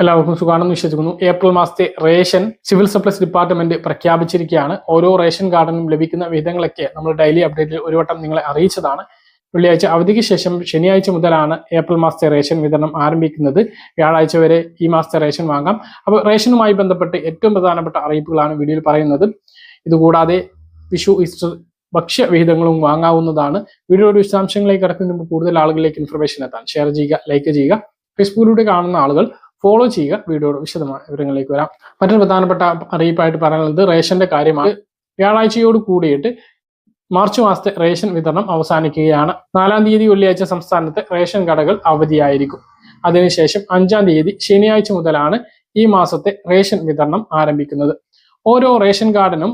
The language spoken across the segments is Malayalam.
എല്ലാവർക്കും സുഖാണെന്ന് വിശ്വസിക്കുന്നു. ഏപ്രിൽ മാസത്തെ റേഷൻ സിവിൽ സപ്ലൈസ് ഡിപ്പാർട്ട്മെന്റ് പ്രഖ്യാപിച്ചിരിക്കുകയാണ്. ഓരോ റേഷൻ കാർഡിനും ലഭിക്കുന്ന വിഹിതങ്ങളൊക്കെ നമ്മൾ ഡെയിലി അപ്ഡേറ്റിൽ ഒരു വട്ടം നിങ്ങളെ അറിയിച്ചതാണ്. വെള്ളിയാഴ്ച അവധിക്ക് ശേഷം ശനിയാഴ്ച മുതലാണ് ഏപ്രിൽ മാസത്തെ റേഷൻ വിതരണം ആരംഭിക്കുന്നത്. വ്യാഴാഴ്ച വരെ ഈ മാസത്തെ റേഷൻ വാങ്ങാം. അപ്പോൾ റേഷനുമായി ബന്ധപ്പെട്ട് ഏറ്റവും പ്രധാനപ്പെട്ട അറിയിപ്പുകളാണ് വീഡിയോയിൽ പറയുന്നത്. ഇതുകൂടാതെ വിഷു ഈസ്റ്റർ ഭക്ഷ്യ വിഹിതങ്ങളും വാങ്ങാവുന്നതാണ്. വീഡിയോയുടെ വിശദാംശങ്ങളിലേക്ക് കടക്കുന്നതിന് മുമ്പ് കൂടുതൽ ആളുകളിലേക്ക് ഇൻഫർമേഷൻ എത്താൻ. ഷെയർ ചെയ്യുക ലൈക്ക് ചെയ്യുക. ഫേസ്ബുക്കിലൂടെ കാണുന്ന ആളുകൾ ഫോളോ ചെയ്യുക. വീഡിയോയുടെ വിശദമായ വിവരങ്ങളിലേക്ക് വരാം. മറ്റൊരു പ്രധാനപ്പെട്ട അറിയിപ്പായിട്ട് പറയാനുള്ളത് റേഷന്റെ കാര്യമാണ്. വ്യാഴാഴ്ചയോട് കൂടിയിട്ട് മാർച്ച് മാസത്തെ റേഷൻ വിതരണം അവസാനിക്കുകയാണ്. നാലാം തീയതി വെള്ളിയാഴ്ച സംസ്ഥാനത്ത് റേഷൻ കടകൾ അവധിയായിരിക്കും. അതിനുശേഷം അഞ്ചാം തീയതി ശനിയാഴ്ച മുതലാണ് ഈ മാസത്തെ റേഷൻ വിതരണം ആരംഭിക്കുന്നത്. ഓരോ റേഷൻ കാർഡിനും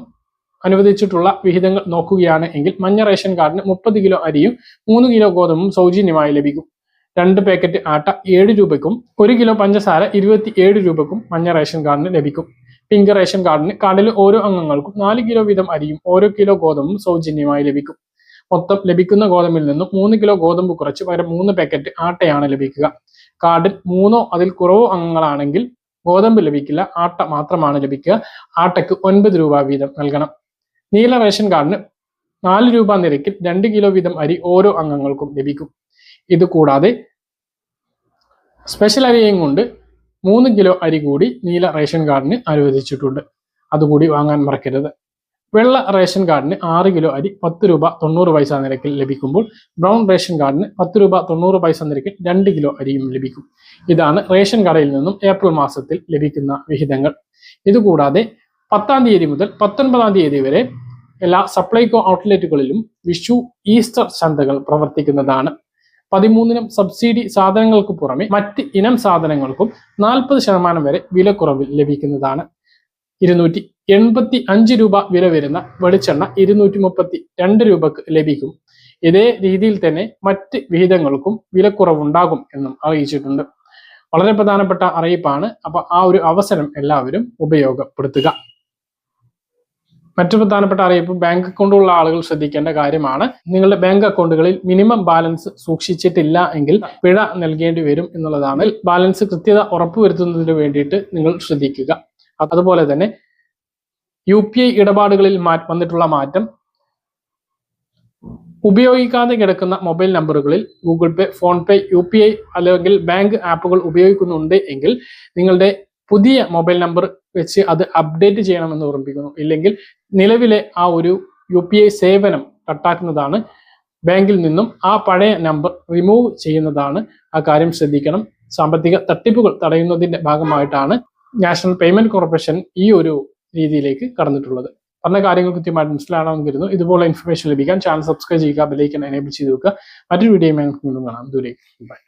അനുവദിച്ചിട്ടുള്ള വിഹിതങ്ങൾ നോക്കുകയാണ് എങ്കിൽ മഞ്ഞ റേഷൻ കാർഡിന് മുപ്പത് കിലോ അരിയും മൂന്ന് കിലോ ഗോതമ്പും സൗജന്യമായി ലഭിക്കും. രണ്ട് പാക്കറ്റ് ആട്ട ഏഴ് രൂപയ്ക്കും ഒരു കിലോ പഞ്ചസാര ഇരുപത്തി ഏഴ് രൂപയ്ക്കും മഞ്ഞ റേഷൻ കാർഡിന് ലഭിക്കും. പിങ്ക് റേഷൻ കാർഡിന് കാർഡിലെ ഓരോ അംഗങ്ങൾക്കും നാല് കിലോ വീതം അരിയും ഓരോ കിലോ ഗോതമ്പും സൗജന്യമായി ലഭിക്കും. മൊത്തം ലഭിക്കുന്ന ഗോതമ്പിൽ നിന്നും മൂന്ന് കിലോ ഗോതമ്പ് കുറച്ച് പകരം മൂന്ന് പാക്കറ്റ് ആട്ടയാണ് ലഭിക്കുക. കാർഡിൽ മൂന്നോ അതിൽ കുറവോ അംഗങ്ങളാണെങ്കിൽ ഗോതമ്പ് ലഭിക്കില്ല ആട്ട മാത്രമാണ് ലഭിക്കുക. ആട്ടയ്ക്ക് ഒൻപത് രൂപ വീതം നൽകണം. നീല റേഷൻ കാർഡിന് നാല് രൂപ നിരക്കിൽ രണ്ട് കിലോ വീതം അരി ഓരോ അംഗങ്ങൾക്കും ലഭിക്കും. ഇത് കൂടാതെ സ്പെഷ്യൽ അരിയും കൊണ്ട് മൂന്ന് കിലോ അരി കൂടി നീല റേഷൻ കാർഡിന് അനുവദിച്ചിട്ടുണ്ട്. അതുകൂടി വാങ്ങാൻ മറക്കരുത്. വെള്ള റേഷൻ കാർഡിന് ആറ് കിലോ അരി പത്ത് രൂപ തൊണ്ണൂറ് പൈസ നിരക്കിൽ ലഭിക്കുമ്പോൾ ബ്രൗൺ റേഷൻ കാർഡിന് പത്ത് രൂപ തൊണ്ണൂറ് പൈസ നിരക്കിൽ രണ്ട് കിലോ അരിയും ലഭിക്കും. ഇതാണ് റേഷൻ കടയിൽ നിന്നും ഏപ്രിൽ മാസത്തിൽ ലഭിക്കുന്ന വിഹിതങ്ങൾ. ഇതുകൂടാതെ പത്താം തീയതി മുതൽ പത്തൊൻപതാം തീയതി വരെ എല്ലാ സപ്ലൈകോ ഔട്ട്ലെറ്റുകളിലും വിഷു ഈസ്റ്റർ ചന്തകൾ പ്രവർത്തിക്കുന്നതാണ്. പതിമൂന്നിനം സബ്സിഡി സാധനങ്ങൾക്ക് പുറമെ മറ്റ് ഇനം സാധനങ്ങൾക്കും നാൽപ്പത് ശതമാനം വരെ വിലക്കുറവിൽ ലഭിക്കുന്നതാണ്. ഇരുന്നൂറ്റി എൺപത്തി അഞ്ച് രൂപ വില വരുന്ന വെളിച്ചെണ്ണ ഇരുന്നൂറ്റി മുപ്പത്തി രണ്ട് രൂപക്ക് ലഭിക്കും. ഇതേ രീതിയിൽ തന്നെ മറ്റ് വിഹിതങ്ങൾക്കും വിലക്കുറവുണ്ടാകും എന്നും അറിയിച്ചിട്ടുണ്ട്. വളരെ പ്രധാനപ്പെട്ട അറിയിപ്പാണ്. അപ്പൊ ആ ഒരു അവസരം എല്ലാവരും ഉപയോഗപ്പെടുത്തുക. മറ്റു പ്രധാനപ്പെട്ട അറിയിപ്പ് ബാങ്ക് അക്കൗണ്ടുള്ള ആളുകൾ ശ്രദ്ധിക്കേണ്ട കാര്യമാണ്. നിങ്ങളുടെ ബാങ്ക് അക്കൗണ്ടുകളിൽ മിനിമം ബാലൻസ് സൂക്ഷിച്ചിട്ടില്ല എങ്കിൽ പിഴ നൽകേണ്ടി വരും എന്നുള്ളതാണ്. ബാലൻസ് കൃത്യത ഉറപ്പുവരുത്തുന്നതിന് വേണ്ടിയിട്ട് നിങ്ങൾ ശ്രദ്ധിക്കുക. അതുപോലെ തന്നെ യു പി ഐ ഇടപാടുകളിൽ വന്നിട്ടുള്ള മാറ്റം. ഉപയോഗിക്കാതെ കിടക്കുന്ന മൊബൈൽ നമ്പറുകളിൽ Google Pay PhonePe U P I അല്ലെങ്കിൽ ബാങ്ക് ആപ്പുകൾ ഉപയോഗിക്കുന്നുണ്ട് എങ്കിൽ നിങ്ങളുടെ പുതിയ മൊബൈൽ നമ്പർ വെച്ച് അത് അപ്ഡേറ്റ് ചെയ്യണമെന്ന് ഓർമ്മിപ്പിക്കുന്നു. ഇല്ലെങ്കിൽ നിലവിലെ ആ ഒരു യു പി ഐ സേവനം കട്ടാക്കുന്നതാണ് ബാങ്കിൽ നിന്നും ആ പഴയ നമ്പർ റിമൂവ് ചെയ്യുന്നതാണ് ആ കാര്യം ശ്രദ്ധിക്കണം. സാമ്പത്തിക തട്ടിപ്പുകൾ തടയുന്നതിന്റെ ഭാഗമായിട്ടാണ് നാഷണൽ പേയ്മെന്റ് കോർപ്പറേഷൻ ഈ ഒരു രീതിയിലേക്ക് കടന്നിട്ടുള്ളത്. പറഞ്ഞ കാര്യങ്ങൾ കൃത്യമായിട്ട് മനസ്സിലാണെന്ന് കരുതുന്നു. ഇതുപോലെ ഇൻഫർമേഷൻ ലഭിക്കാൻ ചാനൽ സബ്സ്ക്രൈബ് ചെയ്യുക ബെലൈക്കൻ എനേബിൾ ചെയ്ത് വെക്കുക. മറ്റൊരു വീഡിയോ കാണാം. ദൂരേക്ക് ബൈ